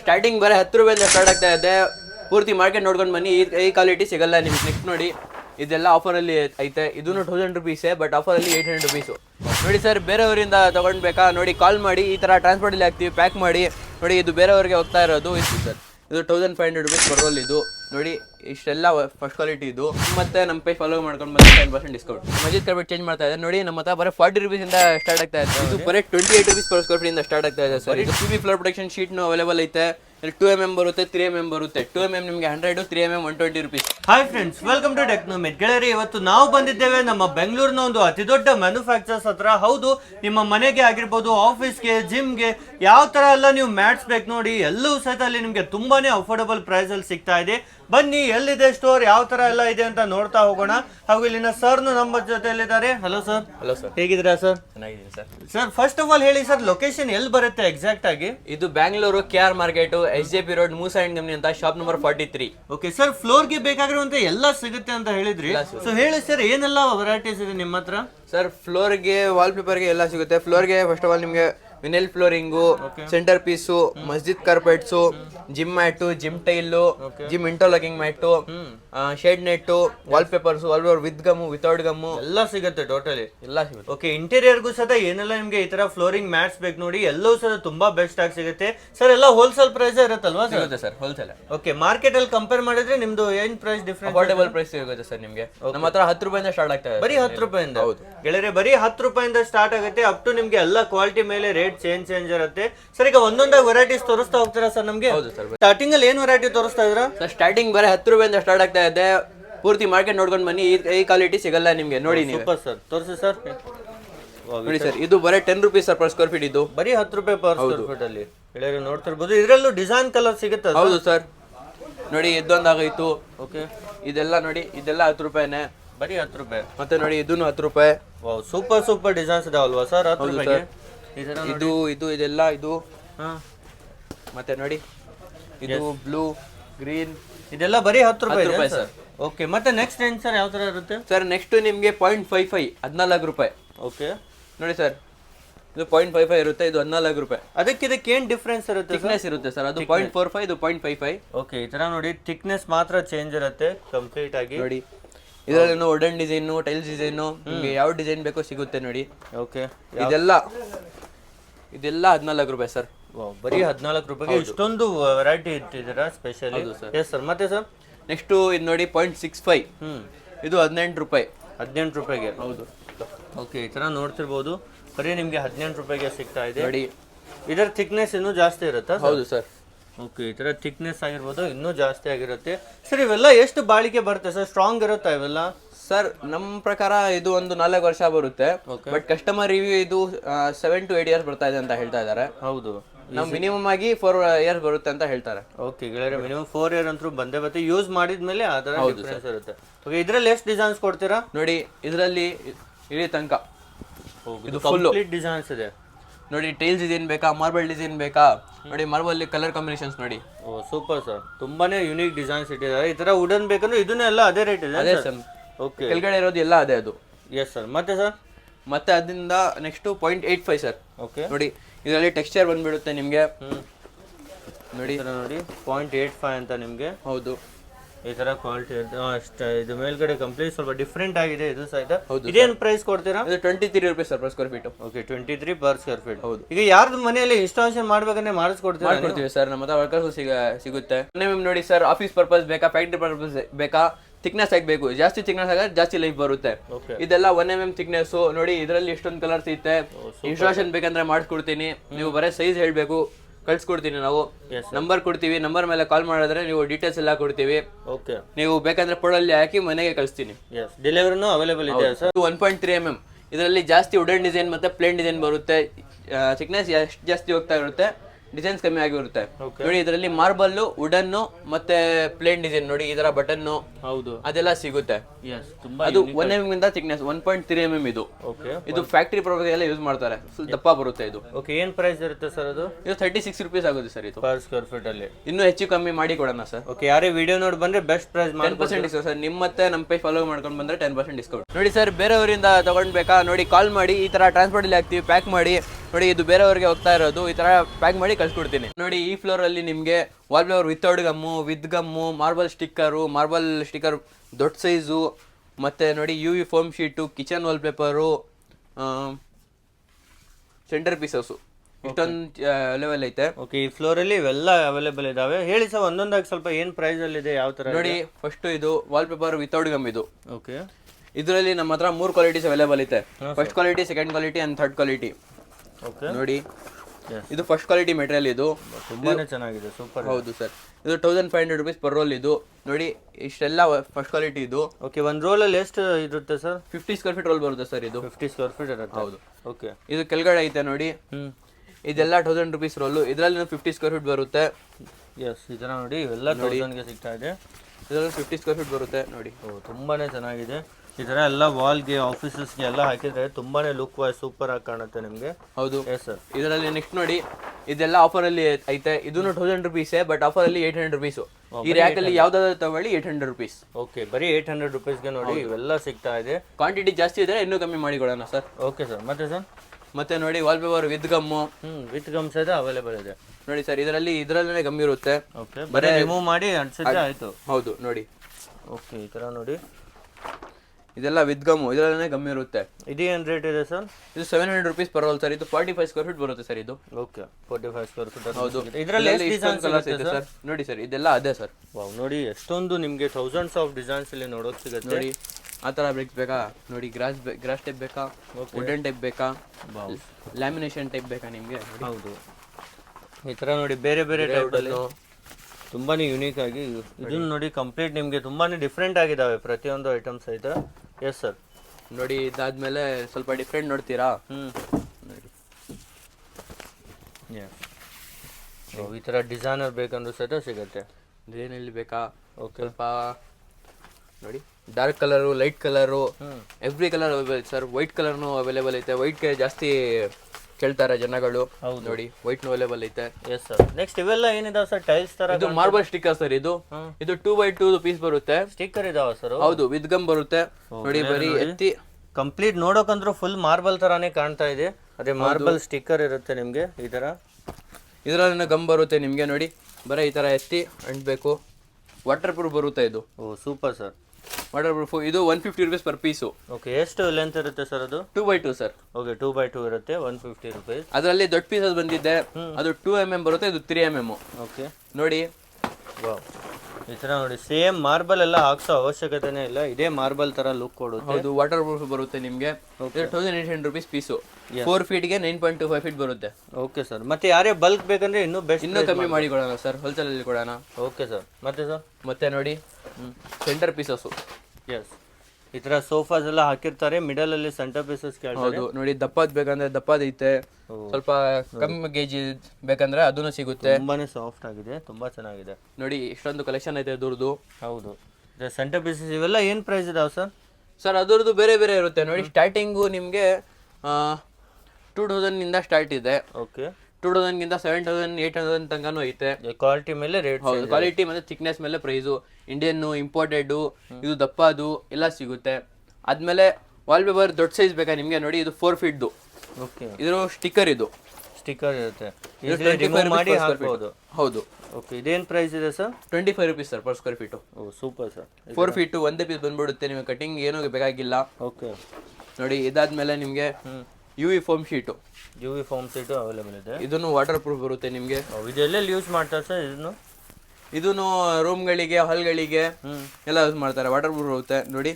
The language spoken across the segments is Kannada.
ಸ್ಟಾರ್ಟಿಂಗ್ ಬರೀ ಹತ್ತು ರೂಪಾಯಿಂದ ಸ್ಟಾರ್ಟ್ ಆಗ್ತಾ ಇದೆ. ಪೂರ್ತಿ ಮಾರ್ಕೆಟ್ ನೋಡ್ಕೊಂಡು ಬನ್ನಿ. ಈ ಈ ಕ್ವಾಲಿಟಿ ಸಿಗಲ್ಲ ನಿಮ್ಗೆ ನೆಕ್ಸ್ಟ್ ನೋಡಿ. ಇದೆಲ್ಲ ಆಫರಲ್ಲಿ ಐತೆ. ಇದೂ ಥೌಸಂಡ್ ರುಪೀಸೇ ಬಟ್ ಆಫರಲ್ಲಿ ಏಯ್ಟ್ ಹಂಡ್ರೆಡ್ ರುಪೀಸು ನೋಡಿ ಸರ್ ಬೇರೆಯವರಿಂದ ತೊಗೊಂಡ್ಬೇಕಾ? ನೋಡಿ ಕಾಲ್ ಮಾಡಿ. ಈ ಥರ ಟ್ರಾನ್ಸ್ಪೋರ್ಟಲ್ಲಿ ಹಾಕ್ತೀವಿ ಪ್ಯಾಕ್ ಮಾಡಿ. ನೋಡಿ ಇದು ಬೇರೆಯವ್ರಿಗೆ ಹೋಗ್ತಾ ಇರೋದು. ಇದು ಸರ್ ಇದು ತೌಸಂಡ್ ಫೈವ್ ಹಂಡ್ರೆಡ್ ರುಪೀಸ್ ಬರೋಲ್ ಇದು ನೋಡಿ ಇಷ್ಟೆಲ್ಲ ಫಸ್ಟ್ ಕ್ವಾಲಿಟಿ ಇದು. ಮತ್ತೆ ನಮ್ಮ ಪೇಜ್ ಫಾಲೋ ಮಾಡ್ಕೊಂಡು ಬಂದ್ರೆ ಟೆನ್ ಪರ್ಸೆಂಟ್ ಡಿಸ್ಕೌಂಟ್ ಮಜೀದ್ ಕಾರ್ಬೆಟ್ ಚೇಂಜ್ ಮಾಡ್ತಾ ಇದೆ ನೋಡಿ ನಮ್ಮ ಹತ್ರ ಬರೀ ಫಾರ್ಟಿ ರುಪೀಸ್ ಇಂದ ಸ್ಟಾರ್ಟ್ ಆಗ್ತಾ ಇದೆ. ಇದು ಬರೀ twenty eight rupees per square feet ಇಂದ ಸ್ಟಾರ್ಟ್ ಆಗ್ತಾ ಇದೆ ಸರ್ ಇದು ವಿ ಫ್ಲೋರ್ ಪ್ರೊಟೆಕ್ಷನ್ ಶೀಟ್ನು ಅವೈಲೇಬಲ್ ಐತೆ. ಇಲ್ಲಿ ಟೂ ಎಂ ಎಂ ಬರುತ್ತೆ ತ್ರೀ ಎಂ ಎಂ ಬರುತ್ತೆ. ಟೂ ಎಂ ಎಂ ನಿಮಗೆ hundred three M M one twenty rupees hi friends welcome to Technomet ಗೆಳೆಯರಿ ಇವತ್ತು ನಾವು ಬಂದಿದ್ದೇವೆ ನಮ್ಮ ಬೆಂಗಳೂರಿನ ಒಂದು ಅತಿ ದೊಡ್ಡ ಮ್ಯಾನುಫ್ಯಾಕ್ಚರ್ಸ್ ಹತ್ರ. ಹೌದು ನಿಮ್ಮ ಮನೆಗೆ ಆಗಿರ್ಬೋದು ಆಫೀಸ್ಗೆ ಜಿಮ್ಗೆ ಯಾವ ತರ ಎಲ್ಲ ನೀವು ಮ್ಯಾಟ್ಸ್ ಬೇಕು ನೋಡಿ ಎಲ್ಲವೂ ಸಹಿತ ಅಲ್ಲಿ ನಿಮಗೆ ತುಂಬಾನೇ ಅಫೋರ್ಡಬಲ್ ಪ್ರೈಸ್ ಅಲ್ಲಿ ಸಿಗ್ತಾ ಇದೆ. ಬನ್ನಿ ಎಲ್ಲಿದೆ ಸ್ಟೋರ್ ಯಾವ ತರ ಎಲ್ಲ ಇದೆ ಅಂತ ನೋಡ್ತಾ ಹೋಗೋಣ. ಹಾಗೂ ಇಲ್ಲಿನ ಸರ್ನು ನಮ್ಮ ಜೊತೆಯಲ್ಲಿದ್ದಾರೆ. ಹಲೋ ಸರ್ ಹಲೋ ಸರ್ ಹೇಗಿದ್ದೀರಾ ಸರ್ ಚೆನ್ನಾಗಿದ್ದೀನಿ sir sir first of all ಹೇಳಿ ಸರ್ ಲೊಕೇಶನ್ ಎಲ್ಲಿ ಬರುತ್ತೆ ಎಕ್ಸಾಕ್ಟ್ ಆಗಿ? ಇದು Bangalore K R market S J P road Moosa and company ಅಂತ shop number forty three okay sir ಫ್ಲೋರ್ಗೆ ಬೇಕಾಗಿರುವಂತ ಎಲ್ಲ ಸಿಗುತ್ತೆ ಅಂತ ಹೇಳಿದ್ರಿ. ಸೊ ಹೇಳಿ ಸರ್ ಏನೆಲ್ಲ ವೆರೈಟೀಸ್ ಇದೆ ನಿಮ್ಮ ಹತ್ರ? ಸರ್ ಫ್ಲೋರ್ಗೆ ವಾಲ್ ಪೇಪರ್ಗೆ ಎಲ್ಲ ಸಿಗುತ್ತೆ. ಫ್ಲೋರ್ಗೆ ಫಸ್ಟ್ ಆಫ್ ಆಲ್ ನಿಮಗೆ vinyl flooring centre piece ಮಸ್ಜಿದ್ carpets gym mat gym tile gym interlocking mat. Shade net wall papers wall paper with gum without gum ಎಲ್ಲ ಸಿಗುತ್ತೆ ಟೋಟಲಿ ಎಲ್ಲ ಸಿಗುತ್ತೆ. ಓಕೆ ಇಂಟೀರಿಯರ್ಗೂ ಸಹ ಏನೆಲ್ಲ ನಿಮ್ಗೆ ಈ ತರ ಫ್ಲೋರಿಂಗ್ ಮ್ಯಾಟ್ಸ್ ಬೇಕು ನೋಡಿ ಎಲ್ಲವೂ ಸಹ ತುಂಬಾ ಬೆಸ್ಟ್ ಆಗಿ ಸಿಗುತ್ತೆ. ಸರ್ ಎಲ್ಲ ಹೋಲ್ಸೇಲ್ ಪ್ರೈಸ್ ಇರುತ್ತಲ್ವಾ ಸರ್ ಸಿಗುತ್ತೆ ಸರ್ ಹೋಲ್ಸೇಲ್ ಓಕೆ ಮಾರ್ಕೆಟ್ ಅಲ್ಲಿ ಕಂಪೇರ್ ಮಾಡಿದ್ರೆ ನಿಮ್ದು ಏನ್ ಪ್ರೈಸ್ ಡಿಫ್ರೆಂಟ್ ಅಫೋರ್ಡಬಲ್ ಪ್ರೈಸ್ ಸಿಗುತ್ತೆ ಸರ್ ನಿಮಗೆ. ನಮ್ಮ ಹತ್ರ ಹತ್ತು ರೂಪಾಯಿಂದ ಸ್ಟಾರ್ಟ್ ಆಗ್ತಾ ಇದೆ ಬರೀ ಹತ್ತು ರೂಪಾಯಿಂದ? ಹೌದು. ಗೆಳೆಯರೆ ಬರೀ ಹತ್ತು ರೂಪಾಯಿಂದ ಸ್ಟಾರ್ಟ್ ಆಗುತ್ತೆ. ಅಪ್ ಟು ನಿಮ್ಗೆ ಎಲ್ಲ ಕ್ವಾಲಿಟಿ ಮೇಲೆ ರೇಟ್ ಚೇಂಜ್ ಚೇಂಜ್ ಇರುತ್ತೆ. ಸರ್ ಈಗ ಒಂದೊಂದಾಗಿ ವೆರೈಟೀಸ್ ತೋರಿಸ್ತಾ ಹೋಗ್ತೀರಾ ಸರ್ ನಮಗೆ? ಹೌದು ಸರ್ ಸ್ಟಾರ್ಟಿಂಗ್ ಅಲ್ಲಿ ಏನ್ ವೆರೈಟಿ ತೋರಿಸ್ತಾ ಇದ್ರ ಸರ್ ಸ್ಟಾರ್ಟಿಂಗ್ ಬರೀ ಹತ್ತು ರೂಪಾಯಿಂದ ಸ್ಟಾರ್ಟ್ ಆಗ್ತಾ ಇದೆ. ಪೂರ್ತಿ ಮಾರ್ಕೆಟ್ ನೋಡ್ಕೊಂಡು ಬನ್ನಿ. ಈ ಈ ಕ್ವಾಲಿಟಿ ಸಿಗಲ್ಲ ನಿಮಗೆ. ನೋಡಿ ನೀವು. ಸೂಪರ್ ಸರ್ ತೋರಿಸಿ ಸರ್ ನೋಡಿ ಸರ್ ಇದು ಬರೀ ten rupees sir per square feet ಇದು. ಬರೀ ಹತ್ತು ರೂಪಾಯಿ ಪರ್ ಸ್ಕ್ವೇರ್ ಫೀಟ್ ಅಲ್ಲಿ. ಹೇಳಿದ್ರೆ ನೋಡ್ತಿರ್ಬೋದು. ಇದರಲ್ಲೂ ಡಿಸೈನ್ ಕಲರ್ ಸಿಗುತ್ತೆ ಹೌದು ಸರ್ ನೋಡಿ ಇದೊಂದಾಗೈತು ಓಕೆ ಇದೆಲ್ಲ ನೋಡಿ ಇದೆಲ್ಲ ಹತ್ತು ರೂಪಾಯಿನೇ. ಬರೀ ಹತ್ತು ರೂಪಾಯಿ. ಮತ್ತೆ ನೋಡಿ ಇದೂ ಹತ್ತು ರೂಪಾಯಿ. ವಾವ್ ಸೂಪರ್ ಸೂಪರ್ ಡಿಸೈನ್ಸ್ ಇದಾವಲ್ವಾ ಸರ್ ಹತ್ತು ರೂಪಾಯಿ ಸರ್ ಇದು ಇದು ಇದೆಲ್ಲ ಇದು. ಹಾ. ಮತ್ತೆ ನೋಡಿ ಇದು ಬ್ಲೂ ಗ್ರೀನ್ ಇದೆಲ್ಲ ಬರೀ ಹತ್ತು ರೂಪಾಯಿ ರೂಪಾಯಿ ಸರ್. ಓಕೆ ಮತ್ತೆ ನೆಕ್ಸ್ಟ್ ಏನು ಸರ್ ಯಾವ ತರ ಇರುತ್ತೆ? ಸರ್ ನೆಕ್ಸ್ಟ್ ನಿಮಗೆ ಪಾಯಿಂಟ್ ಫೈವ್ ಫೈವ್ ಹದಿನಾಲ್ಕು ರೂಪಾಯಿ. ಓಕೆ ನೋಡಿ ಸರ್ ಇದು ಪಾಯಿಂಟ್ ಫೈವ್ ಫೈವ್ ಇರುತ್ತೆ ಇದು ಹದಿನಾಲ್ಕು ರೂಪಾಯಿ. ಅದಕ್ಕೆ ಇದಕ್ಕೆ ಏನು ಡಿಫ್ರೆನ್ಸ್ ಇರುತ್ತೆ ಥಿಕ್ನೆಸ್ ಇರುತ್ತೆ ಸರ್ ಅದು ಪಾಯಿಂಟ್ ಫೋರ್ ಫೈವ್ ಇದು ಪಾಯಿಂಟ್ ಫೈವ್ ಫೈವ್ ಓಕೆ ಈ ಥರ ನೋಡಿ ಥಿಕ್ನೆಸ್ ಮಾತ್ರ ಚೇಂಜ್ ಇರುತ್ತೆ ಕಂಪ್ಲೀಟ್ ಆಗಿ. ನೋಡಿ ಇದರಲ್ಲಿ ವುಡನ್ ಡಿಸೈನು ಟೈಲ್ಸ್ ಡಿಸೈನು ನಿಮಗೆ ಯಾವ ಡಿಸೈನ್ ಬೇಕೋ ಸಿಗುತ್ತೆ ನೋಡಿ. ಓಕೆ ಇದೆಲ್ಲ ಇದೆಲ್ಲ ಹದಿನಾಲ್ಕು ರೂಪಾಯಿ ಸರ್. ಬರೀ ಹದಿನಾಲ್ಕು ರೂಪಾಯಿಗೆ ಇಷ್ಟೊಂದು ವೆರೈಟಿ ಇಟ್ಟಿದ್ದೀರಾ ಸ್ಪೆಷಲಿ ಎಸ್ ಸರ್. ಮತ್ತೆ ಸರ್ ನೆಕ್ಸ್ಟು ಇದು ನೋಡಿ ಪಾಯಿಂಟ್ ಸಿಕ್ಸ್ ಫೈವ್ ಹ್ಞೂ ಇದು ಹದಿನೆಂಟು ರೂಪಾಯಿ. ಹದಿನೆಂಟು ರೂಪಾಯಿಗೆ? ಹೌದು. ಓಕೆ ಈ ಥರ ನೋಡ್ತಿರ್ಬೋದು. ಬರೀ ನಿಮಗೆ ಹದಿನೆಂಟು ರೂಪಾಯಿಗೆ ಸಿಗ್ತಾ ಇದೆ. ನೋಡಿ. ಇದರ ಥಿಕ್ನೆಸ್ ಇನ್ನೂ ಜಾಸ್ತಿ ಇರುತ್ತಾ ಹೌದು ಸರ್. ಓಕೆ ಈ ಥರ ಥಿಕ್ನೆಸ್ ಆಗಿರ್ಬೋದು ಇನ್ನೂ ಜಾಸ್ತಿ ಆಗಿರುತ್ತೆ. ಸರ್ ಇವೆಲ್ಲ ಎಷ್ಟು ಬಾಳಿಕೆ ಬರುತ್ತೆ ಸರ್ ಸ್ಟ್ರಾಂಗ್ ಇರುತ್ತಾ ಇವೆಲ್ಲ? ಸರ್ ನಮ್ಮ ಪ್ರಕಾರ ಇದು ಒಂದು ನಾಲ್ಕು ವರ್ಷ ಬರುತ್ತೆ. ಬಟ್ ಕಸ್ಟಮರ್ ರಿವ್ಯೂ ಇದು ಸೆವೆನ್ ಟು ಏಟ್ ಇಯರ್ಸ್ ಬರ್ತಾ ಇದೆ ಅಂತ ಹೇಳ್ತಾ ಇದ್ದಾರೆ. ಹೌದು. ನಾವು ಮಿನಿಮಮ್ ಆಗಿ ಫೋರ್ ಇಯರ್ಸ್ ಬರುತ್ತೆ ಅಂತ ಹೇಳ್ತಾರೆ. ಓಕೆ ಗೆಳೆಯರೆ ಮಿನಿಮಮ್ ಫೋರ್ ಇಯರ್ ಅಂತೂ ಬಂದೇ ಬರುತ್ತೆ. ಯೂಸ್ ಮಾಡಿದ್ಮೇಲೆ ಆ ಥರ ಡಿಫ್ರೆನ್ಸ್ ಇರುತ್ತೆ. ಓಕೆ ಇದರಲ್ಲಿ ಎಷ್ಟು ಡಿಸೈನ್ಸ್ ಕೊಡ್ತೀರಾ? ನೋಡಿ ಇದರಲ್ಲಿ ಇಲ್ಲಿ ತನಕ. ಇದು ಕಂಪ್ಲೀಟ್ ಡಿಸೈನ್ಸ್ ಇದೆ. ನೋಡಿ ಟೈಲ್ಸ್ ಡಿಸೈನ್ ಬೇಕಾ ಮಾರ್ಬಲ್ ಡಿಸೈನ್ ಬೇಕಾ? ನೋಡಿ ಮಾರ್ಬಲ್ ಕಲರ್ ಕಾಂಬಿನೇಷನ್ಸ್ ನೋಡಿ. ಓ ಸೂಪರ್ ಸರ್ ತುಂಬಾನೇ ಯುನೀಕ್ ಡಿಸೈನ್ಸ್ ಇಟ್ಟಿದ್ದಾರೆ. ಈ ಥರ ವುಡನ್ ಬೇಕಂದ್ರೆ ಇದನ್ನೇ ಎಲ್ಲ ಅದೇ ರೇಟ್ ಇದೆ ಅದೇ ಸರ್ ಓಕೆ ಕೆಳಗಡೆ ಇರೋದು ಎಲ್ಲ ಅದೇ ಅದು. ಎಸ್ ಸರ್ ಮತ್ತೆ ಸರ್ ಮತ್ತೆ ಅದರಿಂದ next point eight five sir okay ನೋಡಿ ಇದರಲ್ಲಿ ಟೆಕ್ಸ್ಚರ್ ಬಂದ್ಬಿಡುತ್ತೆ ನಿಮಗೆ. ನೋಡಿ. ನೋಡಿ ಪಾಯಿಂಟ್ ಏಟ್ ಫೈವ್ ಅಂತ ನಿಮಗೆ. ಹೌದು. ಈ ತರ ಕ್ವಾಲಿಟಿ ಇರುತ್ತೆ. ಅಷ್ಟೇ ಇದು ಮೇಲ್ಗಡೆ ಕಂಪ್ಲೀಟ್ ಸ್ವಲ್ಪ ಡಿಫ್ರೆಂಟ್ ಆಗಿದೆ ಇದು ಸಹಿತ ಇದೇನು ಪ್ರೈಸ್ ಕೊಡ್ತೀರಾ? ಇದು twenty three rupees sir per square feet okay twenty three per square feet ಹೌದು. ಈಗ ಯಾರ್ದು ಮನೆಯಲ್ಲಿ ಇನ್ಸ್ಟಾಲೇಷನ್ ಮಾಡ್ಬೇಕಂದ್ರೆ ಮಾಡಿಸ್ಕೊಡ್ತೀವಿ ಮಾಡ್ಕೊಡ್ತೀವಿ ಸರ್ ನಮ್ಮ ಹತ್ರ ವರ್ಕರ್ಸ್ ಸಿಗ ಸಿಗುತ್ತೆ. ನಿಮ್ಗೆ ನೋಡಿ ಸರ್ ಆಫೀಸ್ ಪರ್ಪಸ್ ಬೇಕಾ ಫ್ಯಾಕ್ಟ್ರಿ ಪರ್ಪಸ್ ಬೇಕಾ? ಥಿಕ್ನೆಸ್ ಆಗಬೇಕು ಜಾಸ್ತಿ ಥಿಕ್ನೆಸ್ ಆಗ ಜಾಸ್ತಿ ಲೈಫ್ ಬರುತ್ತೆ. ಇದೆಲ್ಲ ಒನ್ ಎಂ ಎಂ ಥಿಕ್ನೆಸ್ ನೋಡಿ ಇದರಲ್ಲಿ ಎಷ್ಟೊಂದು ಕಲರ್ಸ್ ಸಿಗುತ್ತೆ ಇನ್ಸ್ಟಾಲೇಷನ್ ಬೇಕಂದ್ರೆ ಮಾಡಿಸ್ಕೊಡ್ತೀನಿ. ನೀವು ಬರೀ ಸೈಜ್ ಹೇಳಬೇಕು. ಕಳ್ಸ್ಕೊಡ್ತೀನಿ ನಾವು. ನಂಬರ್ ಕೊಡ್ತೀವಿ. ನಂಬರ್ ಮೇಲೆ ಕಾಲ್ ಮಾಡಿದ್ರೆ ನೀವು ಡೀಟೇಲ್ಸ್ ಎಲ್ಲ ಕೊಡ್ತೀವಿ. ಓಕೆ ನೀವು ಬೇಕಂದ್ರೆ ಪೊಡಲ್ಲಿ ಹಾಕಿ ಮನೆಗೆ ಕಳಿಸ್ತೀನಿ. ಡೆಲಿವರಿನೂ ಅವೈಲೇಬಲ್ ಇದೆ sir one point three M M ಇದರಲ್ಲಿ ಜಾಸ್ತಿ ವುಡನ್ ಡಿಸೈನ್ ಮತ್ತೆ ಪ್ಲೇನ್ ಡಿಸೈನ್ ಬರುತ್ತೆ. ಥಿಕ್ನೆಸ್ ಎಷ್ಟು ಜಾಸ್ತಿ ಹೋಗ್ತಾ ಇರುತ್ತೆ? ಡಿಸೈನ್ಸ್ ಕಮ್ಮಿ ಆಗಿರುತ್ತೆ. ನೋಡಿ ಇದರಲ್ಲಿ ಮಾರ್ಬಲ್ ವುಡನ್ನು ಮತ್ತೆ ಪ್ಲೇನ್ ಡಿಸೈನ್ ನೋಡಿ ಈ ತರ ಬಟನ್ನು ಹೌದು. ಅದೆಲ್ಲ ಸಿಗುತ್ತೆ. ಅದು ಒನ್ ಎಂ ಇಂದ thickness one point three M M ಇದು. ಓಕೆ ಇದು ಫ್ಯಾಕ್ಟರಿ ಪ್ರಾಡಕ್ಟ್ ಎಲ್ಲ ಯೂಸ್ ಮಾಡ್ತಾರೆ. ಫುಲ್ ದಪ್ಪ ಬರುತ್ತೆ ಇದು. ಓಕೆ ಏನ್ ಪ್ರೈಸ್ ಇರುತ್ತೆ ಸರ್ ಅದು? ಇದು ತರ್ಟಿ ಸಿಕ್ಸ್ ರುಪೀಸ್ ಆಗುತ್ತೆ ಸರ್ ಇದು. ಪರ್ ಸ್ಕ್ವೇರ್ ಫೀಟ್ ಅಲ್ಲಿ. ಇನ್ನೂ ಹೆಚ್ಚು ಕಮ್ಮಿ ಮಾಡಿ ಕೊಡೋಣ ಸರ್ ಓಕೆ ಯಾರೇ ವಿಡಿಯೋ ನೋಡಿ ಬಂದ್ರೆ best price ten percent discount sir ನಿಮ್ಮ ಮತ್ತೆ ನಮ್ಮ ಪೇಜ್ ಫಾಲೋ ಮಾಡ್ಕೊಂಡು ಬಂದ್ರೆ ಟೆನ್ ಪರ್ಸೆಂಟ್ ಡಿಸ್ಕೌಂಟ್ ನೋಡಿ ಸರ್ ಬೇರೆಯವರಿಂದ ತಗೊಂಡ್ಬೇಕಾ? ನೋಡಿ ಕಾಲ್ ಮಾಡಿ ಈ ತರ ಟ್ರಾನ್ಸ್ಪೋರ್ಟ್ ಅಲ್ಲಿ ಹಾಕ್ತೀವಿ ಪ್ಯಾಕ್ ಮಾಡಿ. ನೋಡಿ ಇದು ಬೇರೆಯವ್ರಿಗೆ ಹೋಗ್ತಾ ಇರೋದು ಈ ತರ ಪ್ಯಾಕ್ ಮಾಡಿ ಕಳ್ಸಿಕೊಡ್ತೀನಿ. ನೋಡಿ ಈ ಫ್ಲೋರ್ ಅಲ್ಲಿ ನಿಮಗೆ wall paper without gum with gum marble sticker marble sticker ದೊಡ್ಡ ಸೈಜು ಮತ್ತೆ ನೋಡಿ U V foam sheet kitchen wall paper centre pieces ಇಷ್ಟೊಂದು ಲೆವೆಲ್ ಐತೆ. ಓಕೆ ಈ ಫ್ಲೋರಲ್ಲಿ ಇವೆಲ್ಲ ಅವೈಲೇಬಲ್ ಇದಾವೆ. ಹೇಳಿ ಸರ್ ಒಂದೊಂದಾಗಿ ಸ್ವಲ್ಪ ಏನು ಪ್ರೈಸ್ ಅಲ್ಲಿ ಇದೆ ಯಾವ ತರ ನೋಡಿ ಫಸ್ಟ್ ಇದು ವಾಲ್ ಪೇಪರ್ ವಿತೌಟ್ ಗಮ್ ಇದು. ಓಕೆ ಇದರಲ್ಲಿ ನಮ್ಮ ಹತ್ರ ಮೂರು ಕ್ವಾಲಿಟೀಸ್ ಅವೈಲೇಬಲ್ ಐತೆ. First quality second quality and third quality ನೋಡಿ. ಇದು ಫಸ್ಟ್ ಕ್ವಾಲಿಟಿ ಮೆಟೀರಿಯಲ್ ಇದು. ತುಂಬಾನೇ ಚೆನ್ನಾಗಿದೆ ಸೂಪರ್ ಹೌದು ಸರ್ ಇದು thousand five hundred rupees per roll ಇದು. ನೋಡಿ ಇಷ್ಟೆಲ್ಲ ಫಸ್ಟ್ ಕ್ವಾಲಿಟಿ ಇದು. ಓಕೆ ಒಂದ್ ರೋಲ್ ಅಲ್ಲಿ ಎಷ್ಟು ಇರುತ್ತೆ sir fifty square feet roll ಬರುತ್ತೆ ಸರ್ ಇದು. ಫಿಫ್ಟಿ ಸ್ಕ್ವೇರ್ ಫೀಟ್ ಇರುತ್ತೆ. ಹೌದು. ಓಕೆ ಇದು ಕೆಳಗಡೆ ಐತೆ ನೋಡಿ. ಹ್ಮ್. ಇದೆಲ್ಲ ತೌಸಂಡ್ ರುಪೀಸ್ ರೋಲು ಇದರಲ್ಲಿ ಫಿಫ್ಟಿ ಸ್ಕ್ವೇರ್ ಫೀಟ್ ಬರುತ್ತೆ. ಎಸ್ ಇದರ ನೋಡಿ. ಇವೆಲ್ಲ ತೌಸಂಡ್ಗೆ ಸಿಗ್ತಾ ಇದೆ. ಇದರಲ್ಲಿ ಫಿಫ್ಟಿ ಸ್ಕ್ವೇರ್ ಫೀಟ್ ಬರುತ್ತೆ ನೋಡಿ. ಓ ತುಂಬಾನೇ ಚೆನ್ನಾಗಿದೆ. ಈ ತರ ಎಲ್ಲ ವಾಲ್ಗೆ ಆಫೀಸಸ್ಗೆ ಎಲ್ಲ ಹಾಕಿದ್ರೆ ತುಂಬಾನೇ ಲುಕ್ ವೈಸ್ ಸೂಪರ್ ಆಗಿ ಕಾಣುತ್ತೆ ನಿಮ್ಗೆ. ಹೌದು. ಎಸ್ ಸರ್ ಇದರಲ್ಲಿ ನೆಕ್ಸ್ಟ್ ನೋಡಿ ಇದೆಲ್ಲ ಆಫರ್ ಅಲ್ಲಿ ಐತೆ. ಇದನ್ನು ತೌಸಂಡ್ ರುಪೀಸೇ ಬಟ್ ಆಫರ್ ಅಲ್ಲಿ ಏಟ್ ಹಂಡ್ರೆಡ್ ರುಪೀಸ್ ಈ ರ್ಯಾಕ್ ಅಲ್ಲಿ ಯಾವ್ದಾದ್ರು ತಗೊಳ್ಳಿ ಏಟ್ ಹಂಡ್ರೆಡ್ ರುಪೀಸ್ ಓಕೆ ಬರೀ ಏಟ್ ಹಂಡ್ರೆಡ್ ರುಪೀಸ್ಗೆ ನೋಡಿ ಇವೆಲ್ಲ ಸಿಗ್ತಾ ಇದೆ. ಕ್ವಾಂಟಿಟಿ ಜಾಸ್ತಿ ಇದ್ರೆ ಇನ್ನೂ ಕಮ್ಮಿ ಮಾಡಿಕೊಡೋಣ ಸರ್ ಓಕೆ ಸರ್ ಮತ್ತೆ ಸರ್ ಮತ್ತೆ ನೋಡಿ wall paper with gum hmm with gum ಸಹ ಅವೈಲೇಬಲ್ ಇದೆ. ನೋಡಿ ಸರ್ ಇದರಲ್ಲಿ ಇದರಲ್ಲೇ ಗಮ್ ಇರುತ್ತೆ. ಓಕೆ ಬರೀ ರಿಮೂವ್ ಮಾಡಿ ಅನ್ಸುತ್ತೆ ಆಯ್ತು. ಹೌದು ನೋಡಿ. ಓಕೆ ಈ ತರ ನೋಡಿ. ಇದೆಲ್ಲ ವಿತ್ ಗಮ್ ಇದರಲ್ಲೇ ಗಮ್ ಇರುತ್ತೆ. ಇದೇನ್ ರೇಟ್ ಇದೆ ಸರ್ ಇದು seven hundred rupees per roll sir ಇದು ಫಾರ್ಟಿ ಫೈವ್ ಸ್ಕ್ವೇರ್ ಫೀಟ್ ಬರುತ್ತೆ ಸರ್ ಇದು. Okay forty five square feet ಹೌದು. ಇದರಲ್ಲಿ ಡಿಸೈನ್ಸ್ ಇದೆ ಸರ್ ನೋಡಿ ಸರ್ ಇದೆಲ್ಲ ಅದೇ ಸರ್ ವಾವ್ ನೋಡಿ ಎಷ್ಟೊಂದು ನಿಮಗೆ ಥೌಸಂಡ್ಸ್ ಆಫ್ ಡಿಸೈನ್ಸ್ ಇಲ್ಲಿ ನೋಡೋಕೆ ಸಿಗುತ್ತೆ. ನೋಡಿ ಆ ಥರ ಬ್ರಿಕ್ಸ್ ಬೇಕಾ? ನೋಡಿ ಗ್ರಾಸ್ ಗ್ರಾಸ್ ಟೈಪ್ ಬೇಕಾ? ವುಡನ್ ಟೈಪ್ ಬೇಕಾ? ಲ್ಯಾಮಿನೇಷನ್ ಟೈಪ್ ಬೇಕಾ ನಿಮಗೆ? ಹೌದು. ಈ ತರ ನೋಡಿ ಬೇರೆ ಬೇರೆ ಟೈಪ್ ತುಂಬಾ ತುಂಬಾನೇ ಯುನೀಕ್ ಆಗಿ ಇದನ್ನ ನೋಡಿ ಕಂಪ್ಲೀಟ್ ನಿಮಗೆ ತುಂಬಾನೇ ಡಿಫ್ರೆಂಟ್ ಆಗಿದಾವೆ ಪ್ರತಿಯೊಂದು ಐಟಮ್ಸ್ ಐತೆ. ಎಸ್ ಸರ್ ನೋಡಿ ಇದಾದ್ಮೇಲೆ ಸ್ವಲ್ಪ ಡಿಫ್ರೆಂಟ್ ನೋಡ್ತೀರಾ? ಓ, ಈ ತರ ಡಿಸೈನರ್ ಬೇಕಂದ್ರೂ ಸಹಿತ ಸಿಗುತ್ತೆ. ಏನಲ್ಲಿ ಬೇಕಾ? ಓಕೆ ಸ್ವಲ್ಪ ನೋಡಿ dark colour light colour every colour available sir white ಕಲರ್ನು available ಐತೆ. ವೈಟ್ಗೆ ಜಾಸ್ತಿ ಕೇಳ್ತಾರೆ ಜನಗಳು. ನೋಡಿ ವೈಟ್ ಅವೈಲೇಬಲ್ ಐತೆ. ಎಸ್ ಸರ್ ನೆಕ್ಸ್ಟ್ ಇವೆಲ್ಲ ಏನಿದಾವ ಸರ್ ಟೈಲ್ಸ್ ತರ ಇದು ಮಾರ್ಬಲ್ ಸ್ಟಿಕ್ಕರ್ ಸರ್ ಇದು. ಇದು ಟೂ ಬೈ ಟೂ ಪೀಸ್ ಬರುತ್ತೆ. ಸ್ಟಿಕ್ಕರ್ ಇದಾವ ಸರ್ ಹೌದು ವಿತ್ ಗಮ್ ಬರುತ್ತೆ. ನೋಡಿ ಬರೀ ಎತ್ತಿ. ಕಂಪ್ಲೀಟ್ ನೋಡೋಕಂದ್ರೂ ಫುಲ್ ಮಾರ್ಬಲ್ ತರಾನೇ ಕಾಣ್ತಾ ಇದೆ. ಅದೇ ಮಾರ್ಬಲ್ ಸ್ಟಿಕ್ಕರ್ ಇರುತ್ತೆ ನಿಮ್ಗೆ ಈ ತರ. ಇದರಲ್ಲಿ ಗಮ್ ಬರುತ್ತೆ ನಿಮಗೆ ನೋಡಿ. ಬರೀ ಈ ತರ ಎತ್ತಿ ಅಂಟಬೇಕು. ವಾಟರ್ ಪ್ರೂಫ್ ಬರುತ್ತೆ ಇದು. Oh super sir waterproof ಇದು one fifty rupees per piece okay ಎಷ್ಟು ಲೆಂತ್ ಇರುತ್ತೆ ಸರ್ ಅದು? Two by two sir okay two by two ಇರುತ್ತೆ ಒನ್ ಫಿಫ್ಟಿ ರುಪೀಸ್ ಅದರಲ್ಲಿ ದೊಡ್ಡ ಪೀಸಸ್ ಬಂದಿದೆ ಅದು ಟೂ ಎಂ ಎಂ ಬರುತ್ತೆ ಇದು ತ್ರೀ ಎಂ ಎಂ ಓಕೆ ನೋಡಿ. ಈ ಥರ ನೋಡಿ ಸೇಮ್ ಮಾರ್ಬಲ್ ಎಲ್ಲ ಹಾಕ್ಸೋ ಅವಶ್ಯಕತೆನೇ ಇಲ್ಲ ಇದೇ ಮಾರ್ಬಲ್ ತರ ಲುಕ್ ಕೊಡುತ್ತೆ. ಇದು ವಾಟರ್ ಪ್ರೂಫ್ ಬರುತ್ತೆ ನಿಮಗೆ. Thousand eight hundred rupees piece four ಫೀಟ್ಗೆ nine point two five feet ಬರುತ್ತೆ. ಓಕೆ ಸರ್ ಮತ್ತೆ ಯಾರೇ ಬಲ್ಕ್ ಬೇಕಂದ್ರೆ ಇನ್ನೂ ಬೆಸ್ಟ್ ಇನ್ನೂ ಕಮ್ಮಿ ಮಾಡಿ ಕೊಡೋಣ ಸರ್ ಹೋಲ್ಸೇಲಲ್ಲಿ ಕೊಡೋಣ. ಓಕೆ ಸರ್ ಮತ್ತೆ ಸರ್ ಮತ್ತೆ ನೋಡಿ. ಸೆಂಟರ್ ಪೀಸಸ್ಸು ಎಸ್ ಈ ತರ ಸೋಫಾಸ್ ಎಲ್ಲ ಹಾಕಿರ್ತಾರೆ ಮಿಡಲ್ ಅಲ್ಲಿ ಸೆಂಟರ್ ಪೀಸಸ್ ಕೇಳ್ತಾರೆ. ಹೌದು ನೋಡಿ ದಪ್ಪದ್ ಬೇಕಂದ್ರೆ ದಪ್ಪದ್ ಐತೆ. ಸ್ವಲ್ಪ ಕಮ್ಮಿ ಗೇಜ್ ಬೇಕಂದ್ರೆ ಅದನ್ನು ಸಿಗುತ್ತೆ. ತುಂಬಾನೇ ಸಾಫ್ಟ್ ಆಗಿದೆ ತುಂಬಾ ಚೆನ್ನಾಗಿದೆ. ನೋಡಿ ಇಷ್ಟೊಂದು ಕಲೆಕ್ಷನ್ ಐತೆ ಅದ್ರದ್ದು. ಹೌದು. ಸೆಂಟರ್ ಪೀಸಸ್ ಇವೆಲ್ಲ ಏನ್ ಪ್ರೈಸ್ ಇದಾವೆ ಸರ್? ಸರ್ ಅದರದ್ದು ಬೇರೆ ಬೇರೆ ಇರುತ್ತೆ. ನೋಡಿ ಸ್ಟಾರ್ಟಿಂಗು ನಿಮಗೆ ಟೂ ತೌಸಂಡ್ನಿಂದ ಸ್ಟಾರ್ಟ್ ಇದೆ. ಓಕೆ ಟೂ ತೌಸಂಡ್ಗಿಂತ ಸೆವೆನ್ ತೌಸಂಡ್ ಏಟ್ ಹಂಡ್ರೆಡ್ ತನಕನೂ ಐತೆ. ಕ್ವಾಲಿಟಿ ಮೇಲೆ ರೇಟ್ ಹೌದು ಕ್ವಾಲಿಟಿ ಮತ್ತೆ ಥಿಕ್ನೆಸ್ ಮೇಲೆ ಪ್ರೈಸು ಇಂಡಿಯನ್ ಇಂಪೋರ್ಟೆಡ್ ಇದು ದಪ್ಪದು ಎಲ್ಲ ಸಿಗುತ್ತೆ. ಆದ್ಮೇಲೆ ವಾಲ್ಪೇಪರ್ ದೊಡ್ಡ ಸೈಜ್ ಬೇಕಾ ನಿಮಗೆ? ನೋಡಿ ಇದು ಫೋರ್ ಫೀಟ್ದು ಓಕೆ ಇದ್ರ ಸ್ಟಿಕ್ಕರ್ ಇದು. ಸ್ಟಿಕ್ಕರ್ ಇರುತ್ತೆ. ಇದು Easily 25 remove ಮಾಡಿ ಹಾಕ್ಬೋದು. ಹೌದು. ಓಕೆ ಇದೇನ್ ಪ್ರೈಸ್ ಇದೆ sir twenty five rupees sir per square feet oh super sir four feet ಒಂದೇ ಪೀಸ್ ಬಂದ್ಬಿಡುತ್ತೆ ನಿಮಗೆ ಕಟಿಂಗ್ ಏನೂ ಬೇಕಾಗಿಲ್ಲ. ಓಕೆ ನೋಡಿ ಇದಾದ್ಮೇಲೆ ನಿಮಗೆ U V foam sheet U V foam sheet available ಇದೆ. ಇದನ್ನು ವಾಟರ್ ಪ್ರೂಫ್ ಬರುತ್ತೆ ನಿಮಗೆ. ಓ, ಇದೆಲ್ಲೆಲ್ಲಿ ಯೂಸ್ ಮಾಡ್ತಾರೆ ಸರ್ ಇದನ್ನು? ಇದನ್ನು ರೂಮ್ಗಳಿಗೆ ಹಾಲ್ಗಳಿಗೆ ಎಲ್ಲ ಯೂಸ್ ಮಾಡ್ತಾರೆ. ವಾಟರ್ ಪ್ರೂಫ್ ಬರುತ್ತೆ ನೋಡಿ.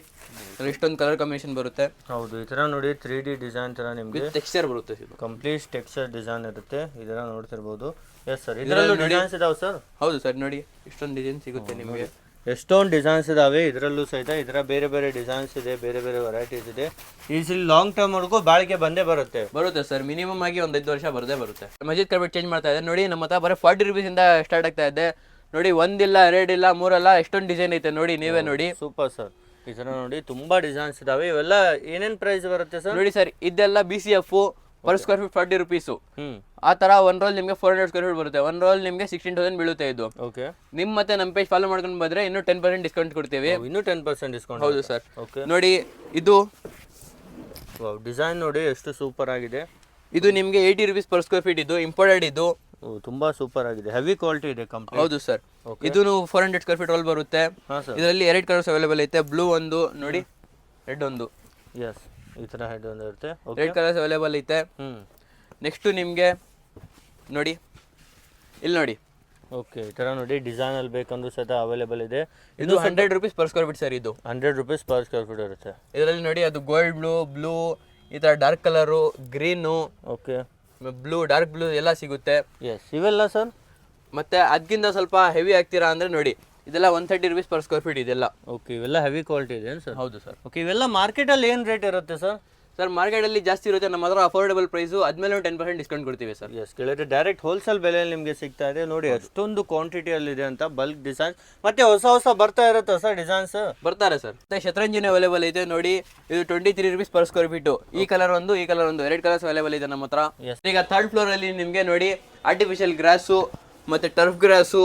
ಇಷ್ಟೊಂದು ಕಲರ್ ಕಾಂಬಿನೇಷನ್ ಬರುತ್ತೆ. ಹೌದು ಈ ಥರ ನೋಡಿ ತ್ರೀ ಡಿ ಡಿಸೈನ್ ಥರ ನಿಮಗೆ. ಟೆಕ್ಸ್ಚರ್ ಬರುತ್ತೆ ಇದು. ಕಂಪ್ಲೀಟ್ ಟೆಕ್ಸ್ಚರ್ ಡಿಸೈನ್ ಇರುತ್ತೆ. ಇದನ್ನ ನೋಡ್ತಿರ್ಬೋದು. ಎಸ್ ಸರ್ ಇದರಲ್ಲೂ ಡಿಸೈನ್ಸ್ ಇದಾವೆ ಸರ್ ಹೌದು ಸರ್ ನೋಡಿ. ಇಷ್ಟೊಂದು ಡಿಸೈನ್ ಸಿಗುತ್ತೆ ನಿಮಗೆ. ಎಷ್ಟೊಂದು ಡಿಸೈನ್ಸ್ ಇದಾವೆ. ಇದರಲ್ಲೂ ಸಹಿತ ಇದರ ಬೇರೆ ಬೇರೆ ಡಿಸೈನ್ಸ್ ಇದೆ ಬೇರೆ ಬೇರೆ ವೆರೈಟೀಸ್ ಇದೆ. ಈಸಿಲಿ ಲಾಂಗ್ ಟರ್ಮ್ ವರ್ಗೂ ಬಾಳಿಕೆ ಬಂದೇ ಬರುತ್ತೆ. ಬರುತ್ತೆ ಸರ್. ಮಿನಿಮಮ್ ಆಗಿ ಒಂದು ಐದು ವರ್ಷ ಬರದೇ ಬರುತ್ತೆ. ಮಜೀದ್ ಕಾರ್ಬೆಟ್ ಚೇಂಜ್ ಮಾಡ್ತಾ ಇದೆ ನೋಡಿ ನಮ್ಮ ಹತ್ರ ಬರೀ ಫಾರ್ಟಿ ರುಪೀಸಿಂದ ಸ್ಟಾರ್ಟ್ ಆಗ್ತಾ ಇದೆ. ನೋಡಿ ಒಂದಿಲ್ಲ ಎರಡಿಲ್ಲ ಮೂರಲ್ಲ ಎಷ್ಟೊಂದು ಡಿಸೈನ್ ಐತೆ ನೋಡಿ ನೀವೇ ನೋಡಿ. ಸೂಪರ್ ಸರ್ ಈ ಸರ ನೋಡಿ ತುಂಬಾ ಡಿಸೈನ್ಸ್ ಇದಾವೆ. ಇವೆಲ್ಲ ಏನೇನ್ ಪ್ರೈಸ್ ಬರುತ್ತೆ ಸರ್? ನೋಡಿ ಸರ್ ಇದೆಲ್ಲ B C F per square feet forty rupees ಆ ತರ ಒನ್ ರೋಲ್ ನಿಮಗೆ ಫೋರ್ ಹಂಡ್ರೆಡ್ ಸ್ಕ್ವೇರ್ ಫೀಟ್ ಬರುತ್ತೆ. ಒನ್ ರೋಲ್ ನಿಮಗೆ ಸಿಕ್ಸ್ಟೀನ್ ತೌಸಂಡ್ ಬೀಳುತ್ತೆ ಇದು. ಓಕೆ ನಿಮ್ಮ ಮತ್ತೆ ನಮ್ಮ ಪೇಜ್ ಫಾಲೋ ಮಾಡ್ಕೊಂಡು ಬಂದ್ರೆ ಇನ್ನೂ ಟೆನ್ ಪರ್ಸೆಂಟ್ ಡಿಸ್ಕೌಂಟ್ ಕೊಡ್ತೀವಿ. ಇನ್ನೂ ಟೆನ್ ಪರ್ಸೆಂಟ್ ಡಿಸ್ಕೌಂಟ್ ಹೌದು ಸರ್ ಓಕೆ ನೋಡಿ ಇದು ಡಿಸೈನ್ ನೋಡಿ ಎಷ್ಟು ಸೂಪರ್ ಆಗಿದೆ. ಇದು ನಿಮಗೆ eighty rupees per square feet ಇದು ಇಂಪೋರ್ಟೆಡ್ ಇದು ತುಂಬಾ ಸೂಪರ್ ಆಗಿದೆ. ಹೆವಿ ಕ್ವಾಲಿಟಿ ಇದೆ ಕಂಪ್ನಿ ಹೌದು ಸರ್ ಇದು four hundred square feet roll ಬರುತ್ತೆ. ಇದರಲ್ಲಿ ಎರಡು ಕಲರ್ಸ್ ಅವೈಲೇಬಲ್ ಐತೆ. ಬ್ಲೂ ಒಂದು ನೋಡಿ ರೆಡ್ ಒಂದು. ಎಸ್ ಈ ತರ ಹೆಡ್ ಒಂದು ಇರುತ್ತೆ. ಓಕೆ ರೆಡ್ ಕಲರ್ಸ್ ಅವೈಲೇಬಲ್ ಐತೆ. ಹ್ಞೂ ನೆಕ್ಸ್ಟು ನಿಮಗೆ ನೋಡಿ. ಇಲ್ಲಿ ನೋಡಿ. ಓಕೆ ಈ ತರ ನೋಡಿ ಡಿಸೈನ್ ಅಲ್ಲಿ ಬೇಕಂದ್ರೂ ಸಹಿತ ಅವೈಲೇಬಲ್ ಇದೆ. ಇದು hundred rupees per square feet sir ಇದು. Hundred rupees per square feet ಇರುತ್ತೆ. ಇದರಲ್ಲಿ ನೋಡಿ ಅದು ಗೋಲ್ಡ್ ಬ್ಲೂ ಬ್ಲೂ ಈ ಥರ dark colour green okay blue dark blue ಎಲ್ಲ ಸಿಗುತ್ತೆ. ಎಸ್ ಇವೆಲ್ಲ ಸರ್ ಮತ್ತೆ ಅದಕ್ಕಿಂತ ಸ್ವಲ್ಪ ಹೆವಿ ಆಗ್ತೀರಾ ಅಂದರೆ ನೋಡಿ ಇದೆಲ್ಲ one thirty rupees per square feet ಇದೆಲ್ಲ. ಓಕೆ ಇವೆಲ್ಲ ಹೆವಿ ಕ್ವಾಲಿಟಿ ಇದೆ ಸರ್ ಹೌದು ಸರ್ ಓಕೆ ಇವೆಲ್ಲ ಮಾರ್ಕೆಟಲ್ಲಿ ಏನು ರೇಟ್ ಇರುತ್ತೆ ಸರ್ ಸರ್ ಮಾರ್ಕೆಟಲ್ಲಿ ಜಾಸ್ತಿ ಇರುತ್ತೆ ನಮ್ಮ ಹತ್ರ ಅಫೋರ್ಡಬಲ್ ಪ್ರೈಸು ಅದ್ಮೇಲೆ ಒಂದು ಟೆನ್ ಪರ್ಸೆಂಟ್ ಡಿಸ್ಕೌಂಟ್ ಕೊಡ್ತೀವಿ ಸರ್ ಎಸ್ ಕೇಳಿದ್ರೆ ಡೈರೆಕ್ಟ್ ಹೋಲ್ಸೇಲ್ ಬೆಲೆಯಲ್ಲಿ ನಿಮಗೆ ಸಿಗ್ತಾ ಇದೆ. ನೋಡಿ ಅಷ್ಟೊಂದು ಕ್ವಾಂಟಿಟಿಯಲ್ಲಿ ಇದೆ ಅಂತ ಬಲ್ಕ್ ಡಿಸೈನ್ಸ್ ಮತ್ತೆ ಹೊಸ ಹೊಸ ಬರ್ತಾ ಇರುತ್ತೆ ಸರ್ ಡಿಸೈನ್ಸ್ ಬರ್ತಾರೆ ಸರ್ ಮತ್ತೆ ಶತರಂಜಿನ ಅವೈಲೇಬಲ್ ಇದೆ ನೋಡಿ ಇದು twenty three rupees per square feet ಈ ಕಲರ್ ಒಂದು ಈ ಕಲರ್ ಒಂದು ಎರಡು ಕಲರ್ಸ್ ಅವೈಲೇಬಲ್ ಇದೆ ನಮ್ಮ ಹತ್ರ. ಈಗ ಥರ್ಡ್ ಫ್ಲೋರ್ ಅಲ್ಲಿ ನಿಮಗೆ ನೋಡಿ ಆರ್ಟಿಫಿಷಿಯಲ್ ಗ್ರಾಸು ಮತ್ತೆ ಟರ್ಫ್ ಗ್ರಾಸು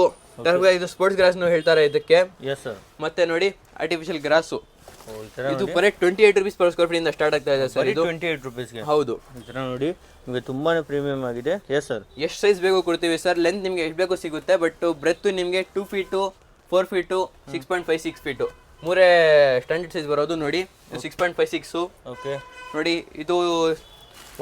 ಇದು ಸ್ಪೋರ್ಟ್ಸ್ ಗ್ರಾಸ್ನು ಹೇಳ್ತಾರೆ ಇದಕ್ಕೆ. ಎಸ್ ಸರ್ ಮತ್ತೆ ನೋಡಿ ಆರ್ಟಿಫಿಷಿಯಲ್ ಗ್ರಾಸು ಇದು ಬರೀ twenty eight rupees per square feet ಇಂದ ಸ್ಟಾರ್ಟ್ ಆಗ್ತಾ ಇದೆ ಸರ್ ಇದು ಟ್ವೆಂಟಿ ಏಟ್ ರುಪೀಸ್ಗೆ ಹೌದು. ಇದರ ನೋಡಿ ನಿಮಗೆ ತುಂಬಾನೇ ಪ್ರೀಮಿಯಂ ಆಗಿದೆ. ಎಸ್ ಸರ್ ಎಷ್ಟು ಸೈಜ್ ಬೇಕು ಕೊಡ್ತೀವಿ ಸರ್ ಲೆಂತ್ ನಿಮಗೆ ಎಷ್ಟು ಬೇಕು ಸಿಗುತ್ತೆ ಬಟ್ ಬ್ರೆತ್ ನಿಮಗೆ two feet four feet six point five six feet ಮೂರೇ ಸ್ಟ್ಯಾಂಡರ್ಡ್ ಸೈಜ್ ಬರೋದು ನೋಡಿ. Six point five six okay ನೋಡಿ ಇದು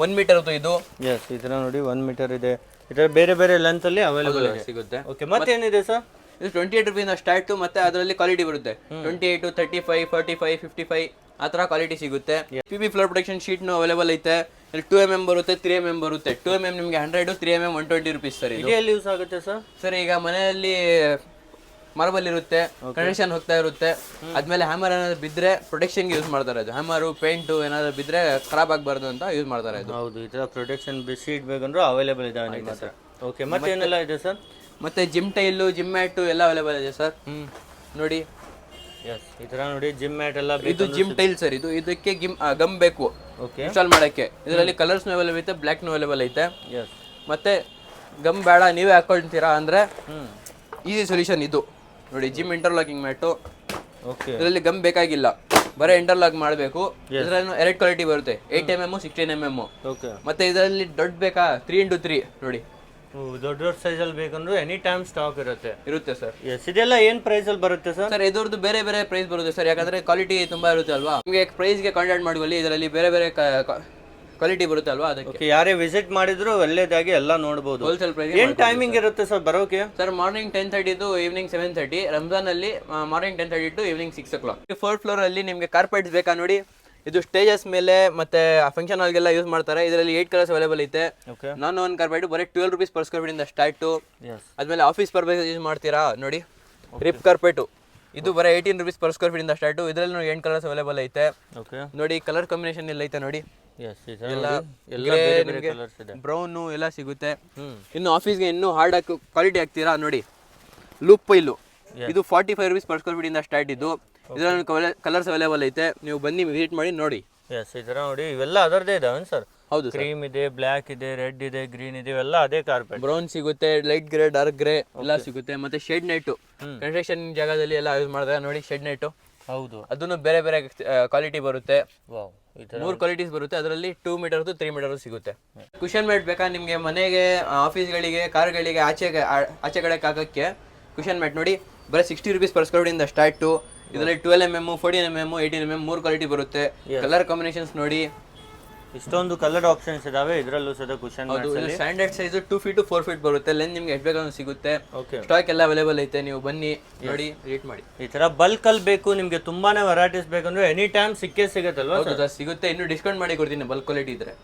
ಒನ್ ಮೀಟರ್ ಇದು. ಎಸ್ ಇದರ ನೋಡಿ ಒನ್ ಮೀಟರ್ ಇದೆ. ಥರ ಬೇರೆ ಬೇರೆ ಲೆಂತ್ ಅಲ್ಲಿ ಅವೈಲೇಬಲ್ ಸಿಗುತ್ತೆ. ಓಕೆ ಮತ್ತೇನಿದೆ ಸರ್ ಇದು ಟ್ವೆಂಟಿ ಏಟ್ ರುಪೀಸ್ ಸ್ಟಾರ್ಟ್ ಮತ್ತೆ ಅದರಲ್ಲಿ ಕ್ವಾಲಿಟಿ ಬರುತ್ತೆ. Twenty eight thirty five forty five fifty five ಆ ಥರ ಕ್ವಾಲಿಟಿ ಸಿಗುತ್ತೆ. ಪಿ ಬಿ ಫ್ಲೋರ್ ಪ್ರೊಟೆಕ್ಷನ್ ಶೀಟ್ನು ಅವೈಲೇಬಲ್ ಐತೆ. ಇಲ್ಲಿ ಟೂ ಎಂ ಎಂ ಬರುತ್ತೆ ತ್ರೀ ಎಂ ಎಂ ಬರುತ್ತೆ. ಟೂ ಎಂ ಎಂ ನಿಮಗೆ hundred three M M one twenty rupees sir ಎಲ್ಲಿ ಯೂಸ್ ಆಗುತ್ತೆ ಸರ್ ಸರ್ ಈಗ ಮನೆಯಲ್ಲಿ ಮಾರ್ಬಲ್ ಇರುತ್ತೆ ಕಂಡೀಷನ್ ಹೋಗ್ತಾ ಇರುತ್ತೆ. ಆದ್ಮೇಲೆ ಹ್ಯಾಮರ್ ಏನಾದ್ರು ಬಿದ್ದರೆ ಪ್ರೊಟೆಕ್ಷನ್ಗೆ ಯೂಸ್ ಮಾಡ್ತಾರೆ ಅದು. ಹ್ಯಾಮರು ಪೇಂಟು ಏನಾದ್ರು ಬಿದ್ದರೆ ಖರಾಬ್ ಆಗಬಾರ್ದು ಅಂತ ಯೂಸ್ ಮಾಡ್ತಾರೆ ಇದು ಹೌದು ಈ ಥರ ಪ್ರೊಟೆಕ್ಷನ್ ಶೀಟ್ ಬೇಕಂದ್ರೂ ಅವೈಲೇಬಲ್ ಇದೆ ನಿಮ್ಮ ಹತ್ರ. ಓಕೆ ಮತ್ತೇನೆಲ್ಲ ಇದೆ ಸರ್? ಮತ್ತೆ ಜಿಮ್ ಟೈಲು ಜಿಮ್ ಮ್ಯಾಟು ಎಲ್ಲ ಅವೈಲೇಬಲ್ ಇದೆ ಸರ್. ನೋಡಿ. ಎಸ್ ಈ ಥರ ನೋಡಿ ಜಿಮ್ ಮ್ಯಾಟ್ ಎಲ್ಲ ಇದು ಜಿಮ್ ಟೈಲ್ ಸರ್. ಇದು ಇದಕ್ಕೆ ಗಿಮ್ ಗಮ್ ಬೇಕು. ಓಕೆ ಇನ್ಸ್ಟಾಲ್ ಮಾಡೋಕ್ಕೆ. ಇದರಲ್ಲಿ ಕಲರ್ಸ್ ಅವೈಲೇಬಲ್ ಐತೆ ಬ್ಲ್ಯಾಕ್ ಅವೈಲೇಬಲ್ ಐತೆ. ಎಸ್ ಮತ್ತೆ ಗಮ್ ಬೇಡ ನೀವೇ ಹಾಕೊಳ್ತೀರಾ ಅಂದ್ರೆ ಈಸಿ ಸೊಲ್ಯೂಷನ್ ಇದು. ನೋಡಿ ಜಿಮ್ ಇಂಟರ್ಲಾಕಿಂಗ್ ಮ್ಯಾಟು. ಓಕೆ ಇದರಲ್ಲಿ ಗಮ್ ಬೇಕಾಗಿಲ್ಲ. ಬರೀ ಇಂಟರ್ಲಾಕ್ ಮಾಡಬೇಕು. ಇದರಲ್ಲಿ ಎರಡು ಕ್ವಾಲಿಟಿ ಬರುತ್ತೆ. Eight M M sixteen M M okay ಮತ್ತೆ ಇದರಲ್ಲಿ ದೊಡ್ಡ ಬೇಕಾ? ತ್ರೀ ಇಂಟು ತ್ರೀ ನೋಡಿ. ದೊಡ್ಡ ದೊಡ್ಡ ಸೈಜಲ್ಲಿ ಬೇಕಂದ್ರೆ ಎನಿ ಟೈಮ್ ಸ್ಟಾಕ್ ಇರುತ್ತೆ. ಇರುತ್ತೆ ಸರ್ ಎಸ್ ಇದೆಲ್ಲ ಪ್ರೈಸ್ ಪ್ರೈಸಲ್ಲಿ ಬರುತ್ತೆ ಸರ್ ಸರ್ ಇದ್ರದ್ದು ಬೇರೆ ಬೇರೆ ಪ್ರೈಸ್ ಬರುತ್ತೆ ಸರ್ ಯಾಕಂದ್ರೆ ಕ್ವಾಲಿಟಿ ತುಂಬಾ ಇರುತ್ತೆ ಅಲ್ವಾ? ನಿಮಗೆ ಪ್ರೈಸ್ಗೆ ಕಾಂಟ್ಯಾಕ್ಟ್ ಮಾಡುವಲ್ಲಿ ಇದರಲ್ಲಿ ಬೇರೆ ಬೇರೆ ಕ್ವಾಲಿಟಿ ಬರುತ್ತೆ ಅಲ್ವಾ ಅದಕ್ಕೆ? ಯಾರೇ ವಿಸಿಟ್ ಮಾಡಿದ್ರು ಒಳ್ಳೇದಾಗಿ ಎಲ್ಲ ನೋಡಬಹುದು ಹೋಲ್ಸೇಲ್ ಪ್ರೈಸ್ ಏನ್ ಟೈಮಿಂಗ್ ಇರುತ್ತೆ ಸರ್ ಬರೋಕೆ? Sir morning ten thirty to evening seven thirty Ramzan ಅಲ್ಲಿ morning ten thirty to evening six o'clock fourth floor ಅಲ್ಲಿ ನಿಮಗೆ ಕಾರ್ಪೆಟ್ಸ್ ಬೇಕಾ ನೋಡಿ? ಇದು ಸ್ಟೇಜಸ್ ಮೇಲೆ ಮತ್ತೆ ಫಂಕ್ಷನ್ ಹಾಲ್ಗೆಲ್ಲ ಯೂಸ್ ಮಾಡ್ತಾರೆ. ಇದರಲ್ಲಿ ಏಟ್ ಕಲರ್ಸ್ ಅವೈಲೇಬಲ್ ಐತೆ. ನಾನ್ ಒನ್ ಒಂದು ಕಾರ್ಪೆಟ್ ಬರೀ twelve rupees per square feet ಇಂದ ಸ್ಟಾರ್ಟು ಎಸ್ ಆದ್ಮೇಲೆ ಆಫೀಸ್ ಪರ್ಪಸ್ ಯೂಸ್ ಮಾಡ್ತೀರಾ ನೋಡಿ? ರಿಪ್ ಕಾರ್ಪೆಟು ಇದು ಬರೀ eighteen rupees per square feet ಇಂದ ಸ್ಟಾರ್ಟು ಇದರಲ್ಲಿ ನೋಡಿ ಎಂಟು ಕಲರ್ಸ್ ಅವೈಲೇಬಲ್ ಐತೆ. ಓಕೆ ನೋಡಿ ಕಲರ್ ಕಾಂಬಿನೇಷನ್ ಎಲ್ಲ ಐತೆ ನೋಡಿ. ಬ್ರೌನು ಎಲ್ಲ ಸಿಗುತ್ತೆ. ಇನ್ನು ಆಫೀಸ್ಗೆ ಇನ್ನೂ ಹಾರ್ಡ್ ಹಾಕಿ ಕ್ವಾಲಿಟಿ ಹಾಕ್ತೀರಾ? ನೋಡಿ. ಲೂಪ್ ಪೈಲು ಇದು forty five rupees per square feet ಇಂದ ಸ್ಟಾರ್ಟ್ ಇದ್ದು ಇದರಲ್ಲಿ ಕಲರ್ಸ್ ಅವೈಲೇಬಲ್ ಐತೆ. ನೀವು ಬನ್ನಿ ವಿಸಿಟ್ ಮಾಡಿ ನೋಡಿ. ಎಸ್ ಈ ಥರ ನೋಡಿ. ಇವೆಲ್ಲ ಅದರದೇ ಇದಾವೆ ಸರ್? ಹೌದು ಕ್ರೀಮ್ ಇದೆ ಬ್ಲ್ಯಾಕ್ ಇದೆ ರೆಡ್ ಇದೆ ಗ್ರೀನ್ ಇದೆ ಇವೆಲ್ಲ ಅದೇ ಕಾರ್ಪೆಟ್ ಬ್ರೌನ್ ಸಿಗುತ್ತೆ ಲೈಟ್ ಗ್ರೇ ಡಾರ್ಕ್ ಗ್ರೇ ಎಲ್ಲ ಸಿಗುತ್ತೆ. ಮತ್ತೆ ಶೆಡ್ ನೈಟು ಕನ್ಸ್ಟ್ರಕ್ಷನ್ ಜಾಗದಲ್ಲಿ ಎಲ್ಲ ಯೂಸ್ ಮಾಡಿದ್ರೆ ನೋಡಿ ಶೆಡ್ ನೆಟ್ಟು ಹೌದು. ಅದನ್ನು ಬೇರೆ ಬೇರೆ ಕ್ವಾಲಿಟಿ ಬರುತ್ತೆ. ಮೂರ್ ಕ್ವಾಲಿಟೀಸ್ ಬರುತ್ತೆ. ಅದರಲ್ಲಿ ಟೂ ಮೀಟರ್ ತ್ರೀ ಮೀಟರ್ ಸಿಗುತ್ತೆ. ಕುಷನ್ ಮ್ಯಾಟ್ ಬೇಕಾ ನಿಮಗೆ ಮನೆಗೆ ಆಫೀಸ್ಗಳಿಗೆ ಕಾರ್ಗಳಿಗೆ ಆಚೆ ಆಚೆ ಕಡೆ ಹಾಕಕ್ಕೆ ಕುಷನ್ ಮ್ಯಾಟ್ ನೋಡಿ ಬರೀ ಸಿಕ್ಸ್ಟಿ ರುಪೀಸ್ ಪರ್ ಸ್ಕ್ವೇರ್ ಇಂದ ಸ್ಟಾರ್ಟು ಇದರಲ್ಲಿ twelve M M fourteen M M eighteen M M ಮೂರು ಕ್ವಾಲಿಟಿ ಬರುತ್ತೆ. ಕಲರ್ ಕಾಂಬಿನೇಷನ್ಸ್ ನೋಡಿ ಇಷ್ಟೊಂದು ಕಲರ್ ಆಪ್ಷನ್ಸ್ ಇದಾವೆ ಇದರಲ್ಲೂ ಸದ ಕುಶನ್ ಅದು standard size two feet four feet ಬರುತ್ತೆ. ಲೆಂತ್ ನಿಮ್ಗೆ ಎಷ್ಟು ಬೇಕಾದ್ರೂ ಸಿಗುತ್ತೆ. ಸ್ಟಾಕ್ ಎಲ್ಲ ಅವೈಲೇಬಲ್ ಐತೆ ನೀವು ಬನ್ನಿ ನೋಡಿ ರೇಟ್ ಮಾಡಿ. ಈ ತರ ಬಲ್ಕ್ ಅಲ್ಲಿ ಬೇಕು ನಿಮ್ಗೆ ತುಂಬಾನೇ ವೆರೈಟೀಸ್ ಬೇಕಂದ್ರೆ ಎನಿ ಟೈಮ್ ಸಿಕ್ಕೇ ಸಿಗುತ್ತಲ್ವಾ ಸಿಗುತ್ತೆ. ಇನ್ನು ಡಿಸ್ಕೌಂಟ್ ಮಾಡಿ ಕೊಡ್ತೀನಿ ಬಲ್ಕ್ ಕ್ವಾಲಿಟಿ ಇದ್ರೆ.